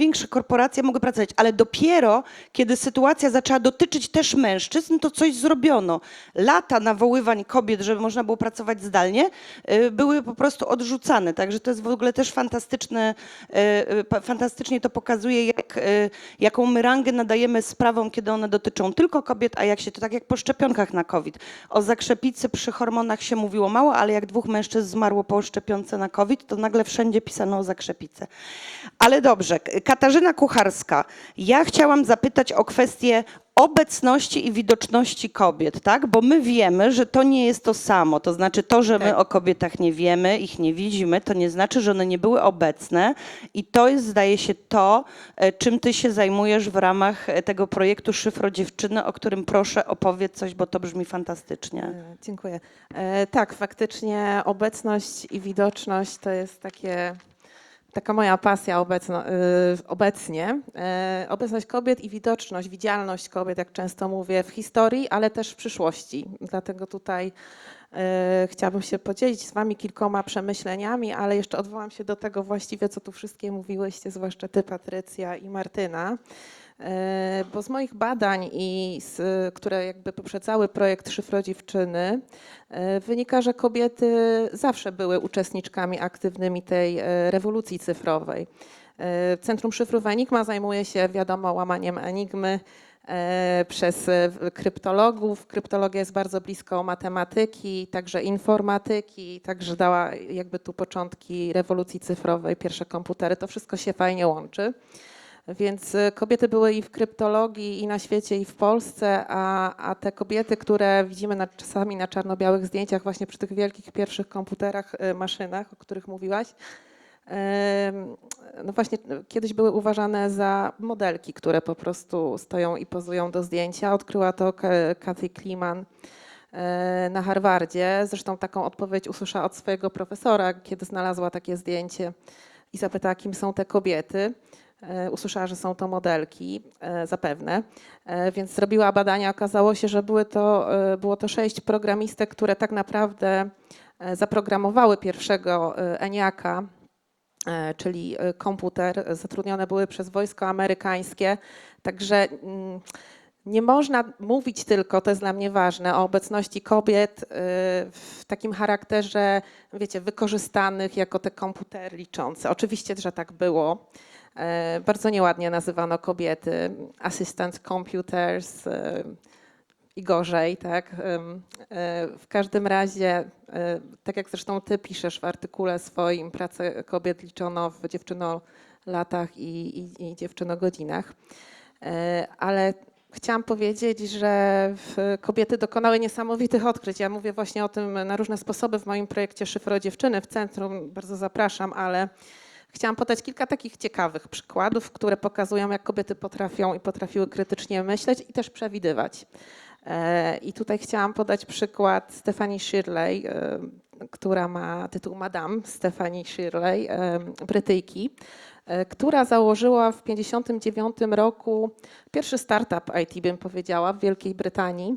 większe korporacje mogły pracować, ale dopiero kiedy sytuacja zaczęła dotyczyć też mężczyzn, to coś zrobiono. Lata nawoływań kobiet, żeby można było pracować zdalnie, y, były po prostu odrzucane. Także to jest w ogóle też fantastyczne, y, y, fantastycznie to pokazuje, jak, jaką my rangę nadajemy sprawom, kiedy one dotyczą tylko kobiet, a jak się to tak jak po szczepionkach na COVID. O zakrzepicy przy hormonach się mówiło mało, ale jak dwóch mężczyzn zmarło po szczepionce na COVID, to nagle wszędzie pisano o zakrzepicę. Ale dobrze, Katarzyna Kucharska, ja chciałam zapytać o kwestię obecności i widoczności kobiet, tak? Bo my wiemy, że to nie jest to samo. To znaczy to, że my Tak. o kobietach nie wiemy, ich nie widzimy, to nie znaczy, że one nie były obecne. I to jest, zdaje się, to, e, czym ty się zajmujesz w ramach e, tego projektu Szyfro Dziewczyny, o którym proszę opowiedz coś, bo to brzmi fantastycznie. E, Dziękuję. Tak, faktycznie obecność i widoczność to jest takie, taka moja pasja obecno, y, obecnie. E, Obecność kobiet i widoczność, widzialność kobiet, jak często mówię, w historii, ale też w przyszłości. Dlatego tutaj e, chciałabym się podzielić z Wami kilkoma przemyśleniami, ale jeszcze odwołam się do tego właściwie, co tu wszystkie mówiłyście, zwłaszcza Ty, Patrycja i Martyna. E, Bo z moich badań, i z, które jakby poprzedzały projekt Szyfro Dziewczyny, e, wynika, że kobiety zawsze były uczestniczkami aktywnymi tej e, rewolucji cyfrowej. Centrum Szyfrów Enigma zajmuje się, wiadomo, łamaniem enigmy przez kryptologów. Kryptologia jest bardzo blisko matematyki, także informatyki, także dała jakby tu początki rewolucji cyfrowej, pierwsze komputery. To wszystko się fajnie łączy. Więc y, kobiety były i w kryptologii, i na świecie, i w Polsce, a, a te kobiety, które widzimy na, czasami na czarno-białych zdjęciach, właśnie przy tych wielkich pierwszych komputerach, y, maszynach, o których mówiłaś, no właśnie y, kiedyś były uważane za modelki, które po prostu stoją i pozują do zdjęcia. Odkryła to Ka- Kathy Kliman e, na Harvardzie. Zresztą taką odpowiedź usłyszała od swojego profesora, kiedy znalazła takie zdjęcie i zapytała, kim są te kobiety. E, Usłyszała, że są to modelki, e, zapewne, E, więc zrobiła badania. Okazało się, że były to, było to sześć programistek, które tak naprawdę zaprogramowały pierwszego ENIACA, czyli komputer. Zatrudnione były przez wojsko amerykańskie. Także mm, nie można mówić tylko, to jest dla mnie ważne, o obecności kobiet w takim charakterze, wiecie, wykorzystanych jako te komputery liczące. Oczywiście, że tak było. E, Bardzo nieładnie nazywano kobiety, assistant computers e, i gorzej, tak. E, W każdym razie, tak jak zresztą ty piszesz w artykule swoim, pracę kobiet liczono w dziewczynolatach i, i, i dziewczynogodzinach. Ale chciałam powiedzieć, że kobiety dokonały niesamowitych odkryć. Ja mówię właśnie o tym na różne sposoby w moim projekcie Szyfro Dziewczyny w centrum. Bardzo zapraszam, ale chciałam podać kilka takich ciekawych przykładów, które pokazują, jak kobiety potrafią i potrafiły krytycznie myśleć i też przewidywać. E, I tutaj chciałam podać przykład Stephanie Shirley, e, która ma tytuł Madame Stephanie Shirley, e, Brytyjki, która założyła w 1959 roku pierwszy startup IT, bym powiedziała, w Wielkiej Brytanii.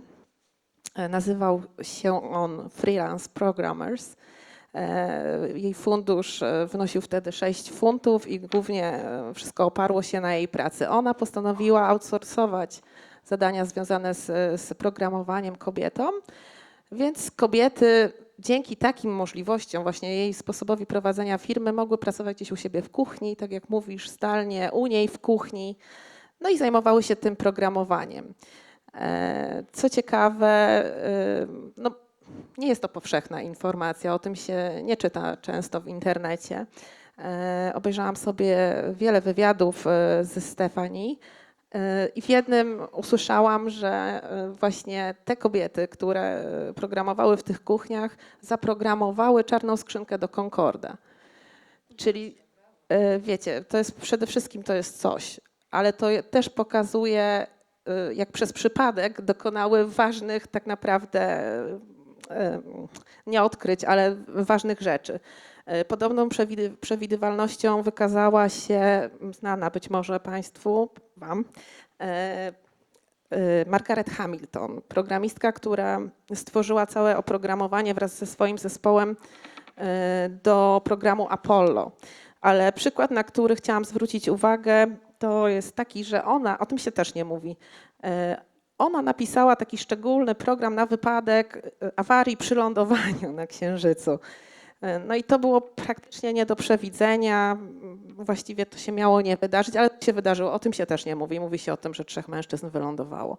Nazywał się on Freelance Programmers. E, Jej fundusz e, wynosił wtedy 6 funtów i głównie e, wszystko oparło się na jej pracy. Ona postanowiła outsourcować zadania związane z, z programowaniem kobietom, więc kobiety dzięki takim możliwościom, właśnie jej sposobowi prowadzenia firmy, mogły pracować gdzieś u siebie w kuchni, tak jak mówisz, zdalnie, u niej w kuchni, no i zajmowały się tym programowaniem. Co ciekawe, no, nie jest to powszechna informacja, o tym się nie czyta często w internecie. E, Obejrzałam sobie wiele wywiadów e, ze Stefanii e, i w jednym usłyszałam, że właśnie te kobiety, które programowały w tych kuchniach, zaprogramowały czarną skrzynkę do Concorda. Czyli wiecie, to jest przede wszystkim to jest coś, ale to też pokazuje, jak przez przypadek dokonały ważnych tak naprawdę nie odkryć, ale ważnych rzeczy. Y, Podobną przewidy- przewidywalnością wykazała się znana być może Państwu, Wam, e, y, Margaret Hamilton, programistka, która stworzyła całe oprogramowanie wraz ze swoim zespołem do programu Apollo. Ale przykład, na który chciałam zwrócić uwagę, to jest taki, że ona, o tym się też nie mówi, e, ona napisała taki szczególny program na wypadek e, awarii przy lądowaniu na Księżycu. E, No i to było praktycznie nie do przewidzenia. Właściwie to się miało nie wydarzyć, ale się wydarzyło. O tym się też nie mówi. Mówi się o tym, że trzech mężczyzn wylądowało.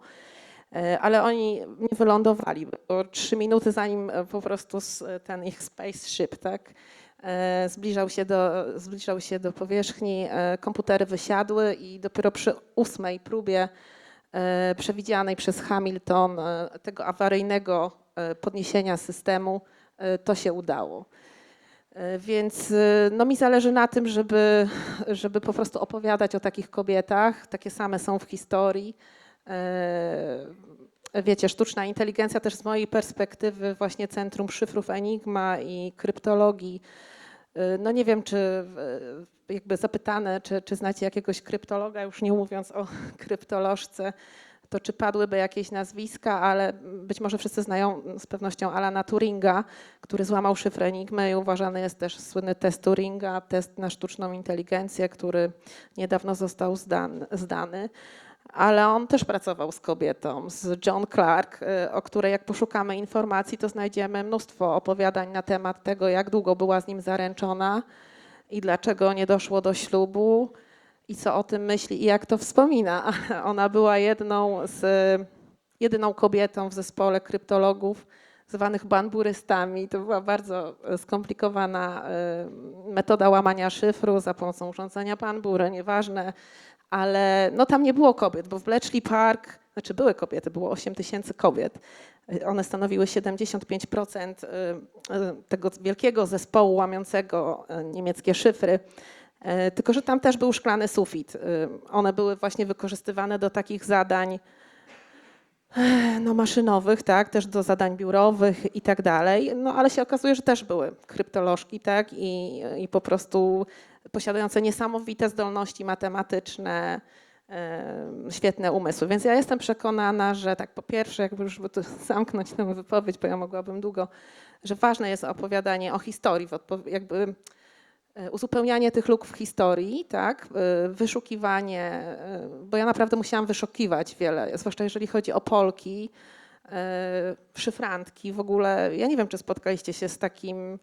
E, Ale oni nie wylądowali, bo trzy minuty zanim po prostu ten ich spaceship, tak, zbliżał się do, zbliżał się do powierzchni, komputery wysiadły i dopiero przy ósmej próbie przewidzianej przez Hamilton e, tego awaryjnego e, podniesienia systemu e, to się udało. E, Więc e, no, mi zależy na tym, żeby, żeby po prostu opowiadać o takich kobietach. Takie same są w historii. E, Wiecie, sztuczna inteligencja też z mojej perspektywy, właśnie Centrum Szyfrów Enigma i Kryptologii. E, No nie wiem, czy jakby zapytane, czy, czy znacie jakiegoś kryptologa, już nie mówiąc o kryptolożce, to czy padłyby jakieś nazwiska, ale być może wszyscy znają z pewnością Alana Turinga, który złamał szyfr Enigmy i uważany jest też słynny test Turinga, test na sztuczną inteligencję, który niedawno został zdan, zdany. Ale on też pracował z kobietą, z John Clark, y, o której jak poszukamy informacji, to znajdziemy mnóstwo opowiadań na temat tego, jak długo była z nim zaręczona i dlaczego nie doszło do ślubu i co o tym myśli i jak to wspomina. Ona była jedną z, jedyną kobietą w zespole kryptologów zwanych banburystami. To była bardzo skomplikowana y, metoda łamania szyfru za pomocą urządzenia banbury, nieważne, ale no tam nie było kobiet, bo w Bletchley Park, znaczy były kobiety, było 8 tysięcy kobiet. One stanowiły 75% y, y, tego wielkiego zespołu łamiącego y, niemieckie szyfry. Tylko, że tam też był szklany sufit. One były właśnie wykorzystywane do takich zadań no, maszynowych, tak, też do zadań biurowych i tak dalej. No, ale się okazuje, że też były kryptolożki, tak, i, i po prostu posiadające niesamowite zdolności matematyczne, świetne umysły. Więc ja jestem przekonana, że tak po pierwsze, jakby już zamknąć tę wypowiedź, bo ja mogłabym długo, że ważne jest opowiadanie o historii, jakby e, uzupełnianie tych luk w historii, tak, e, wyszukiwanie, e, bo ja naprawdę musiałam wyszukiwać wiele, zwłaszcza jeżeli chodzi o Polki, szyfrantki, w ogóle, ja nie wiem, czy spotkaliście się z takim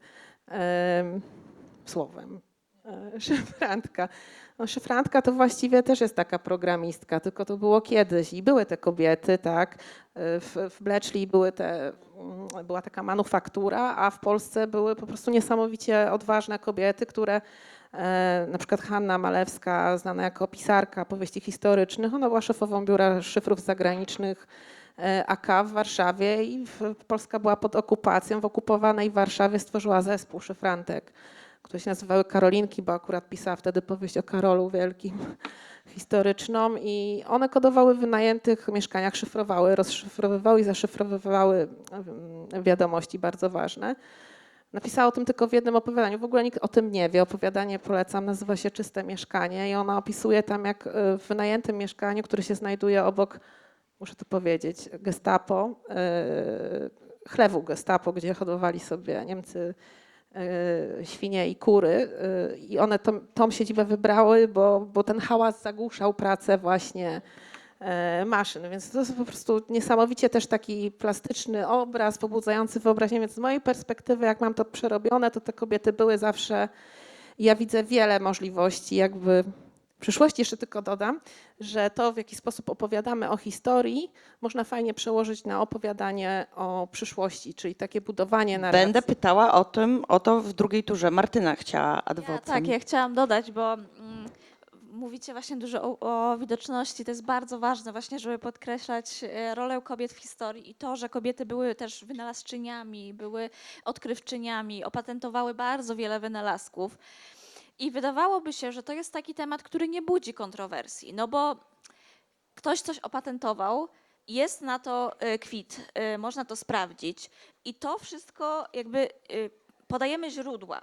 em, słowem, szyfrantka. No, szyfrantka to właściwie też jest taka programistka, tylko to było kiedyś i były te kobiety, tak. E, W, w były te, mm, była taka manufaktura, a w Polsce były po prostu niesamowicie odważne kobiety, które e, na przykład Hanna Malewska, znana jako pisarka powieści historycznych, ona była szefową biura szyfrów zagranicznych e, AK w Warszawie i Polska była pod okupacją. W okupowanej Warszawie stworzyła zespół szyfrantek, które się nazywały Karolinki, bo akurat pisała wtedy powieść o Karolu Wielkim historyczną i one kodowały w wynajętych mieszkaniach, szyfrowały, rozszyfrowywały i zaszyfrowywały mm, wiadomości bardzo ważne. Napisała o tym tylko w jednym opowiadaniu. W ogóle nikt o tym nie wie. Opowiadanie polecam, nazywa się Czyste Mieszkanie i ona opisuje tam, jak y, w wynajętym mieszkaniu, które się znajduje obok, muszę to powiedzieć, gestapo, y, chlewu gestapo, gdzie hodowali sobie Niemcy świnie i kury. y, I one tą, tą siedzibę wybrały, bo, bo ten hałas zagłuszał pracę właśnie e, maszyn, więc to jest po prostu niesamowicie też taki plastyczny obraz, pobudzający wyobraźnię, więc z mojej perspektywy, jak mam to przerobione, to te kobiety były zawsze, ja widzę wiele możliwości jakby przyszłości jeszcze tylko dodam, że to w jaki sposób opowiadamy o historii można fajnie przełożyć na opowiadanie o przyszłości, czyli takie budowanie narracji. Będę pytała o tym, o to w drugiej turze. Martyna chciała ad Ja, tak, ja chciałam dodać, bo mm, mówicie właśnie dużo o, o widoczności. To jest bardzo ważne właśnie, żeby podkreślać e, rolę kobiet w historii i to, że kobiety były też wynalazczyniami, były odkrywczyniami, opatentowały bardzo wiele wynalazków. I wydawałoby się, że to jest taki temat, który nie budzi kontrowersji, no bo ktoś coś opatentował, jest na to e, kwit, e, można to sprawdzić i to wszystko jakby e, podajemy źródła.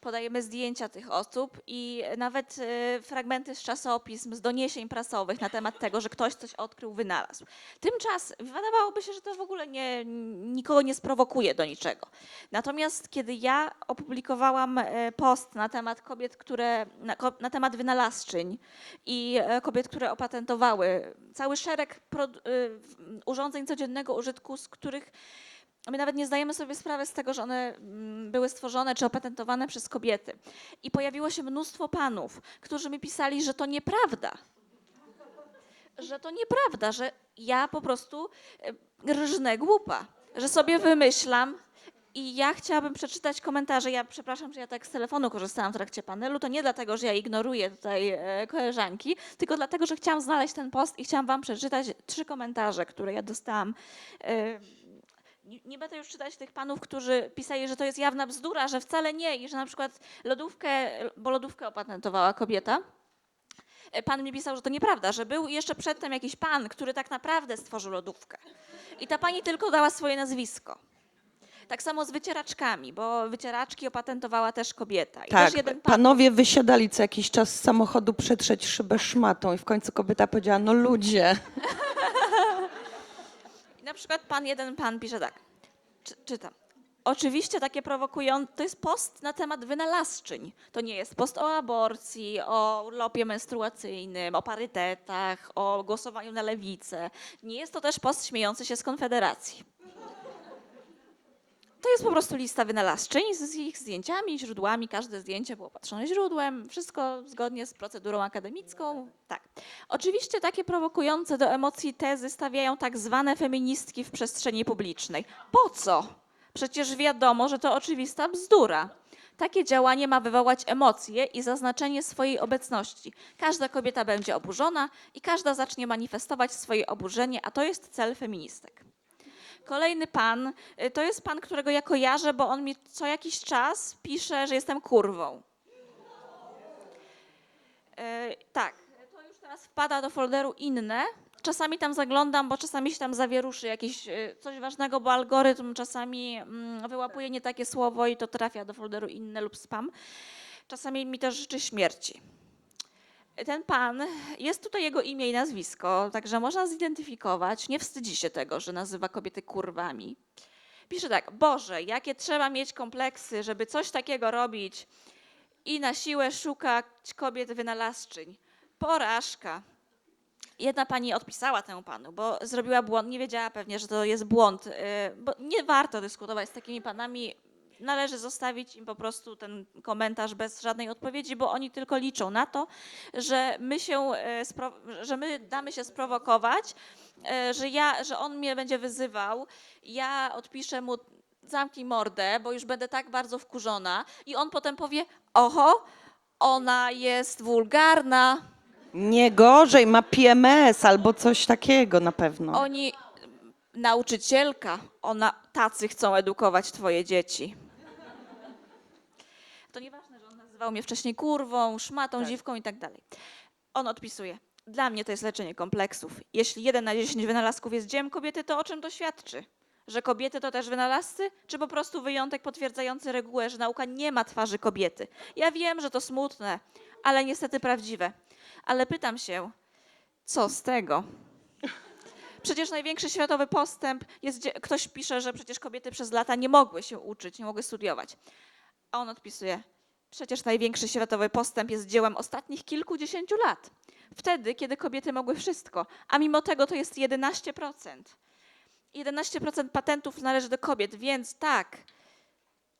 Podajemy zdjęcia tych osób i nawet e, fragmenty z czasopism, z doniesień prasowych na temat tego, że ktoś coś odkrył, wynalazł. Tymczasem wydawałoby się, że to w ogóle nie, nikogo nie sprowokuje do niczego. Natomiast kiedy ja opublikowałam e, post na temat kobiet, które, na, na temat wynalazczyń i e, kobiet, które opatentowały cały szereg y, urządzeń codziennego użytku, z których my nawet nie zdajemy sobie sprawy z tego, że one mm, były stworzone czy opatentowane przez kobiety. I pojawiło się mnóstwo panów, którzy mi pisali, że to nieprawda. Że to nieprawda, że ja po prostu e, rżnę głupa, że sobie wymyślam. I ja chciałabym przeczytać komentarze. Ja przepraszam, że ja tak z telefonu korzystałam w trakcie panelu. To nie dlatego, że ja ignoruję tutaj e, koleżanki, tylko dlatego, że chciałam znaleźć ten post i chciałam wam przeczytać trzy komentarze, które ja dostałam. Nie, nie będę już czytać tych panów, którzy pisali, że to jest jawna bzdura, że wcale nie i że na przykład lodówkę, bo lodówkę opatentowała kobieta. E, Pan mi pisał, że to nieprawda, że był jeszcze przedtem jakiś pan, który tak naprawdę stworzył lodówkę. I ta pani tylko dała swoje nazwisko. Tak samo z wycieraczkami, bo wycieraczki opatentowała też kobieta. I Tak, też pan panowie wysiadali co jakiś czas z samochodu przetrzeć szybę szmatą i w końcu kobieta powiedziała, no ludzie. Przykład pan, jeden pan pisze tak, czy, czytam. Oczywiście takie prowokujące, to jest post na temat wynalazczyń. To nie jest post o aborcji, o urlopie menstruacyjnym, o parytetach, o głosowaniu na lewicę. Nie jest to też post śmiejący się z Konfederacji. To jest po prostu lista wynalazczyń z ich zdjęciami, źródłami. Każde zdjęcie było patrzone źródłem. Wszystko zgodnie z procedurą akademicką. Tak. Oczywiście takie prowokujące do emocji tezy stawiają tak zwane feministki w przestrzeni publicznej. Po co? Przecież wiadomo, że to oczywista bzdura. Takie działanie ma wywołać emocje i zaznaczenie swojej obecności. Każda kobieta będzie oburzona i każda zacznie manifestować swoje oburzenie, a to jest cel feministek. Kolejny pan, y, to jest pan, którego ja kojarzę, bo on mi co jakiś czas pisze, że jestem kurwą. E, tak, to już teraz wpada do folderu inne. Czasami tam zaglądam, bo czasami się tam zawieruszy jakieś e, coś ważnego, bo algorytm czasami mm, wyłapuje nie takie słowo i to trafia do folderu inne lub spam. Czasami mi też życzy śmierci. Ten pan, jest tutaj jego imię i nazwisko, także można zidentyfikować. Nie wstydzi się tego, że nazywa kobiety kurwami. Pisze tak: Boże, jakie trzeba mieć kompleksy, żeby coś takiego robić i na siłę szukać kobiet wynalazczyń. Porażka. Jedna pani odpisała temu panu, bo zrobiła błąd, nie wiedziała pewnie, że to jest błąd, yy, bo nie warto dyskutować z takimi panami. Należy zostawić im po prostu ten komentarz bez żadnej odpowiedzi, bo oni tylko liczą na to, że my się, e, że my damy się sprowokować, e, że ja, że on mnie będzie wyzywał, ja odpiszę mu zamknij mordę, bo już będę tak bardzo wkurzona i on potem powie, oho, ona jest wulgarna, Nie gorzej, ma PMS albo coś takiego na pewno. oni, nauczycielka, ona, tacy chcą edukować twoje dzieci. To nieważne, że on nazywał mnie wcześniej kurwą, szmatą, dziwką i tak dalej. On odpisuje, dla mnie to jest leczenie kompleksów. Jeśli jeden na dziesięć wynalazków jest dziełem kobiety, to o czym to świadczy? Że kobiety to też wynalazcy, czy po prostu wyjątek potwierdzający regułę, że nauka nie ma twarzy kobiety? Ja wiem, że to smutne, ale niestety prawdziwe. Ale pytam się, co z tego? Przecież największy światowy postęp jest, ktoś pisze, że przecież kobiety przez lata nie mogły się uczyć, nie mogły studiować. A on odpisuje, przecież największy światowy postęp jest dziełem ostatnich kilkudziesięciu lat. Wtedy, kiedy kobiety mogły wszystko, a mimo tego to jest 11%. 11% patentów należy do kobiet, więc tak,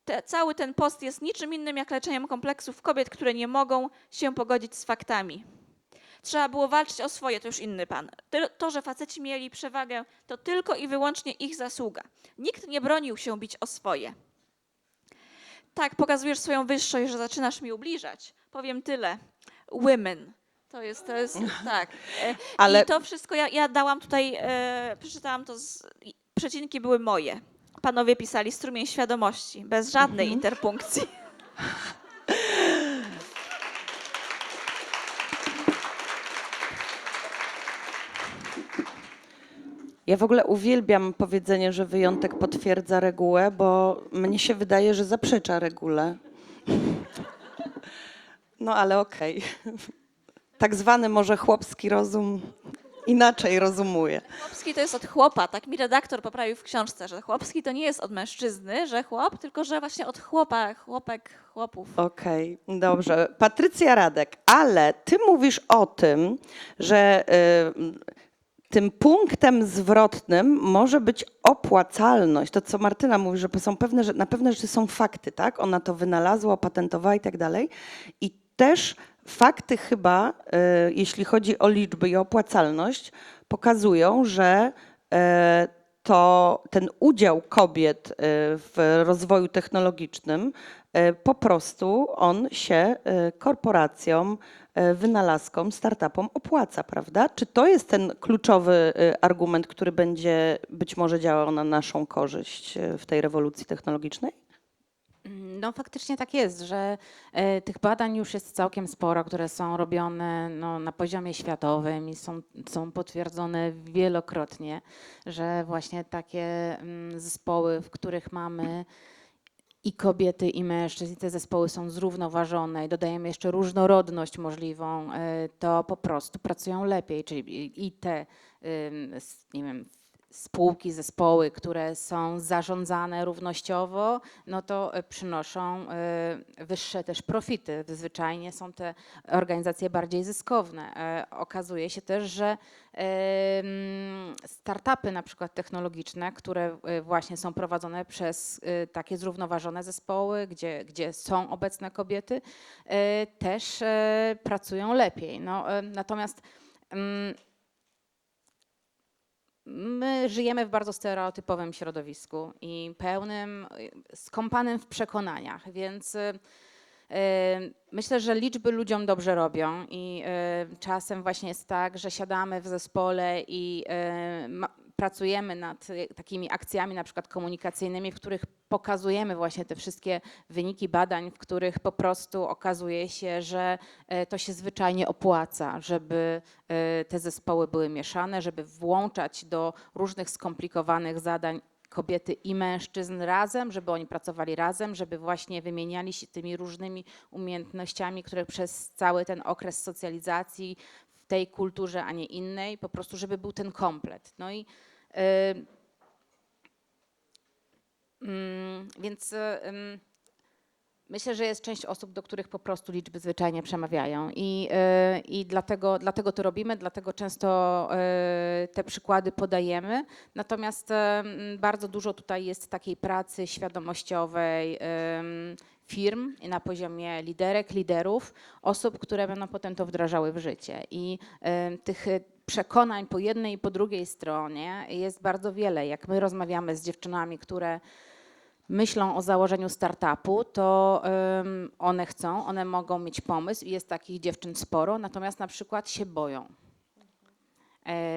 te, cały ten post jest niczym innym jak leczeniem kompleksów kobiet, które nie mogą się pogodzić z faktami. Trzeba było walczyć o swoje, to już inny pan. To, że faceci mieli przewagę, to tylko i wyłącznie ich zasługa. Nikt nie bronił się bić o swoje. Tak, pokazujesz swoją wyższość, że zaczynasz mi ubliżać. Powiem tyle. Women. To jest, to jest, tak. E, Ale- I to wszystko ja, ja dałam tutaj, e, przeczytałam to, z, przecinki były moje. Panowie pisali strumień świadomości, bez żadnej interpunkcji. Ja w ogóle uwielbiam powiedzenie, że wyjątek potwierdza regułę, bo mnie się wydaje, że zaprzecza regule. No ale okej. Tak zwany może chłopski rozum inaczej rozumuje. Chłopski to jest od chłopa, tak mi redaktor poprawił w książce, że chłopski to nie jest od mężczyzny, że chłop, tylko że właśnie od chłopa, chłopek, chłopów. Okej, dobrze. Patrycja Radek, ale ty mówisz o tym, że y, tym punktem zwrotnym może być opłacalność. To, co Martyna mówi, że są pewne, że na pewne rzeczy są fakty, tak? Ona to wynalazła, opatentowała i tak dalej. I też fakty chyba, y, jeśli chodzi o liczby i opłacalność, pokazują, że e, to ten udział kobiet y, w rozwoju technologicznym po prostu on się korporacjom, wynalazkom, startupom opłaca, prawda? Czy to jest ten kluczowy e, argument, który będzie być może działał na naszą korzyść e, w tej rewolucji technologicznej? No faktycznie tak jest, że e, tych badań już jest całkiem sporo, które są robione no, na poziomie światowym i są, są potwierdzone wielokrotnie, że właśnie takie mm, zespoły, w których mamy i kobiety, i mężczyzn, i te zespoły są zrównoważone i dodajemy jeszcze różnorodność możliwą, e, to po prostu pracują lepiej. Czyli i- te, nie wiem, spółki, zespoły, które są zarządzane równościowo, no to e, przynoszą e, wyższe też profity. Zwyczajnie są te organizacje bardziej zyskowne. E, Okazuje się też, że startupy na przykład technologiczne, które właśnie są prowadzone przez takie zrównoważone zespoły, gdzie, gdzie są obecne kobiety, też pracują lepiej. No, natomiast mm, My żyjemy w bardzo stereotypowym środowisku i pełnym, y, skąpanym w przekonaniach, więc y, y, myślę, że liczby ludziom dobrze robią i czasem właśnie jest tak, że siadamy w zespole i pracujemy nad y, takimi akcjami na przykład komunikacyjnymi, w których pokazujemy właśnie te wszystkie wyniki badań, w których po prostu okazuje się, że e, to się zwyczajnie opłaca, żeby e, te zespoły były mieszane, żeby włączać do różnych skomplikowanych zadań kobiety i mężczyzn razem, żeby oni pracowali razem, żeby właśnie wymieniali się tymi różnymi umiejętnościami, które przez cały ten okres socjalizacji tej kulturze, a nie innej, po prostu, żeby był ten komplet. No i e, Mm, Więc y, ym, myślę, że jest część osób, do których po prostu liczby zwyczajnie przemawiają i, y, i dlatego, dlatego to robimy, dlatego często y, te przykłady podajemy. Natomiast ym, bardzo dużo tutaj jest takiej pracy świadomościowej firm i na poziomie liderek, liderów, osób, które będą potem to wdrażały w życie. I ym, tych y, przekonań po jednej i po drugiej stronie jest bardzo wiele. Jak my rozmawiamy z dziewczynami, które myślą o założeniu startupu, to one chcą, one mogą mieć pomysł i jest takich dziewczyn sporo, natomiast na przykład się boją e,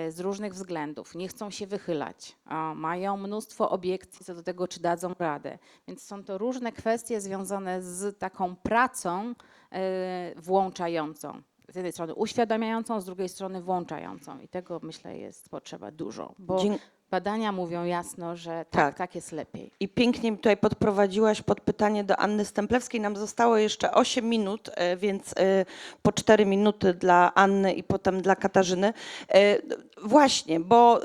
z różnych względów, nie chcą się wychylać, mają mnóstwo obiekcji co do tego, czy dadzą radę. Więc są to różne kwestie związane z taką pracą e, włączającą. Z jednej strony uświadamiającą, z drugiej strony włączającą. I tego myślę jest potrzeba dużo, bo badania mówią jasno, że tak, Tak. tak jest lepiej. I pięknie mi tutaj podprowadziłaś pod pytanie do Anny Stemplewskiej. Nam zostało jeszcze 8 minut, e, więc e, po 4 minuty dla Anny i potem dla Katarzyny. E, Właśnie, bo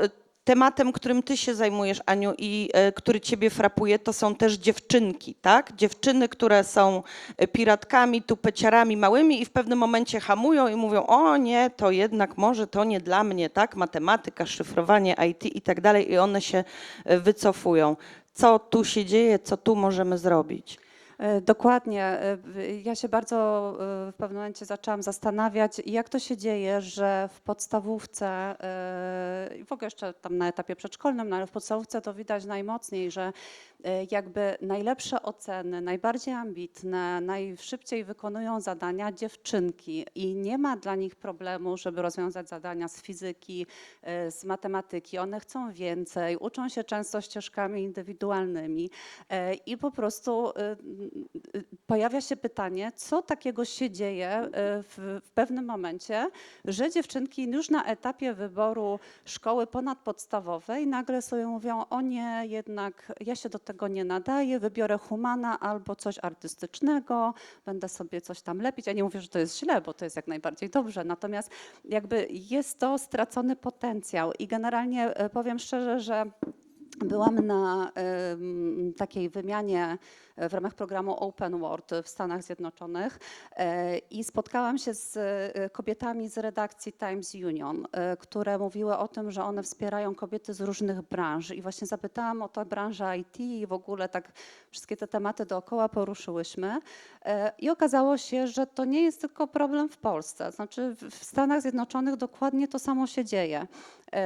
tematem, którym ty się zajmujesz, Aniu, i e, który ciebie frapuje, to są też dziewczynki, tak? Dziewczyny, które są e, piratkami, tupeciarami małymi i w pewnym momencie hamują i mówią, o nie, to jednak może to nie dla mnie, tak? Matematyka, szyfrowanie, IT i tak dalej i one się e, wycofują. Co tu się dzieje, co tu możemy zrobić? E, Dokładnie. E, Ja się bardzo e, w pewnym momencie zaczęłam zastanawiać, jak to się dzieje, że w podstawówce w ogóle jeszcze tam na etapie przedszkolnym, no ale w podstawówce to widać najmocniej, że jakby najlepsze oceny, najbardziej ambitne, najszybciej wykonują zadania dziewczynki i nie ma dla nich problemu, żeby rozwiązać zadania z fizyki, z matematyki. One chcą więcej, uczą się często ścieżkami indywidualnymi i po prostu pojawia się pytanie, co takiego się dzieje y, w, w pewnym momencie, że dziewczynki już na etapie wyboru szkoły ponadpodstawowej nagle sobie mówią, o nie, jednak ja się do tego nie nadaję, wybiorę humana albo coś artystycznego, będę sobie coś tam lepić. Ja nie mówię, że to jest źle, bo to jest jak najbardziej dobrze, natomiast jakby jest to stracony potencjał i generalnie e, powiem szczerze, że Byłam na takiej wymianie e, w ramach programu Open World w Stanach Zjednoczonych e, i spotkałam się z e, kobietami z redakcji Times Union, e, które mówiły o tym, że one wspierają kobiety z różnych branż. I właśnie zapytałam o tę branżę IT i w ogóle tak wszystkie te tematy dookoła poruszyłyśmy. I okazało się, że to nie jest tylko problem w Polsce. Znaczy w Stanach Zjednoczonych dokładnie to samo się dzieje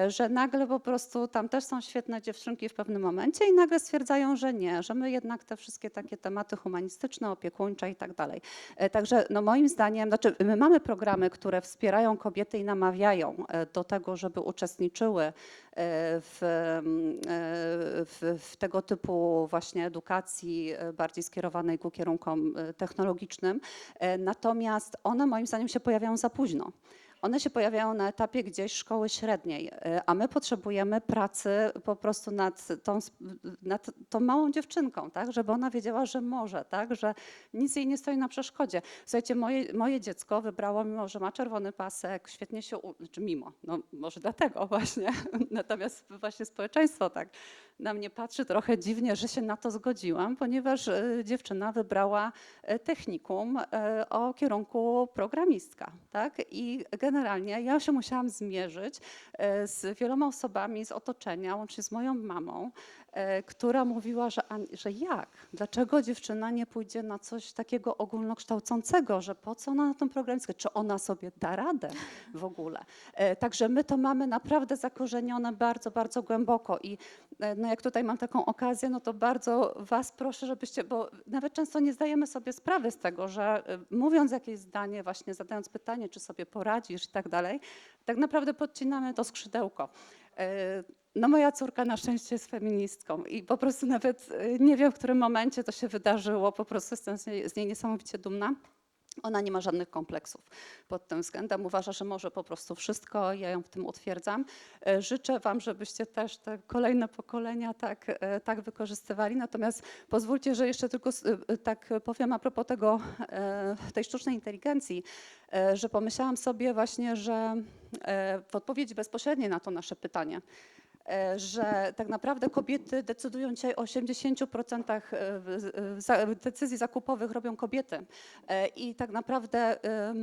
że nagle po prostu tam też są świetne dziewczynki w pewnym momencie i nagle stwierdzają, że nie, że my jednak te wszystkie takie tematy humanistyczne, opiekuńcze i tak dalej. E, Także no moim zdaniem, znaczy my mamy programy, które wspierają kobiety i namawiają e, do tego, żeby uczestniczyły e, w, mm, w, w tego typu właśnie edukacji bardziej skierowanej ku kierunkom technologicznym. Natomiast one moim zdaniem się pojawiają za późno. One się pojawiają na etapie gdzieś szkoły średniej, y, a my potrzebujemy pracy po prostu nad tą, nad tą małą dziewczynką, tak, żeby ona wiedziała, że może, tak, że nic jej nie stoi na przeszkodzie. Słuchajcie, moje, moje dziecko wybrało, mimo że ma czerwony pasek, świetnie się, u... znaczy mimo, no może dlatego właśnie, natomiast właśnie społeczeństwo tak na mnie patrzy trochę dziwnie, że się na to zgodziłam, ponieważ y, dziewczyna wybrała y, technikum y, o kierunku programistka, tak? I generalnie ja się musiałam zmierzyć z wieloma osobami z otoczenia, łącznie z moją mamą, która mówiła, że, że jak? Dlaczego dziewczyna nie pójdzie na coś takiego ogólnokształcącego, że po co ona na tą programistkę? Czy ona sobie da radę w ogóle? E, Także my to mamy naprawdę zakorzenione bardzo, bardzo głęboko i e, no jak tutaj mam taką okazję, no to bardzo Was proszę, żebyście, bo nawet często nie zdajemy sobie sprawy z tego, że e, mówiąc jakieś zdanie, właśnie zadając pytanie, czy sobie poradzisz i tak dalej, tak naprawdę podcinamy to skrzydełko. No moja córka na szczęście jest feministką i po prostu nawet e, nie wiem, w którym momencie to się wydarzyło, po prostu jestem z niej, z niej niesamowicie dumna. Ona nie ma żadnych kompleksów pod tym względem. Uważa, że może po prostu wszystko. Ja ją w tym utwierdzam. E, Życzę Wam, żebyście też te kolejne pokolenia tak, e, tak wykorzystywali. Natomiast pozwólcie, że jeszcze tylko tak powiem a propos tego, tej sztucznej inteligencji, że pomyślałam sobie właśnie, że w odpowiedzi bezpośredniej na to nasze pytanie, że tak naprawdę kobiety decydują dzisiaj o 80% w- w- za- decyzji zakupowych robią kobiety. E, I tak naprawdę e,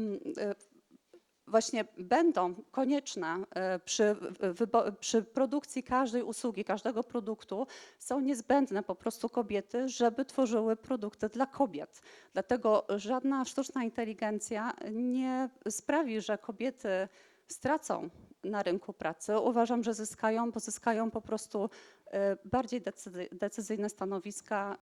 właśnie będą konieczne e, przy, przy produkcji każdej usługi, każdego produktu, są niezbędne po prostu kobiety, żeby tworzyły produkty dla kobiet. Dlatego żadna sztuczna inteligencja nie sprawi, że kobiety stracą na rynku pracy. Uważam, że zyskają, bo zyskają po prostu e, bardziej decyzy- decyzyjne stanowiska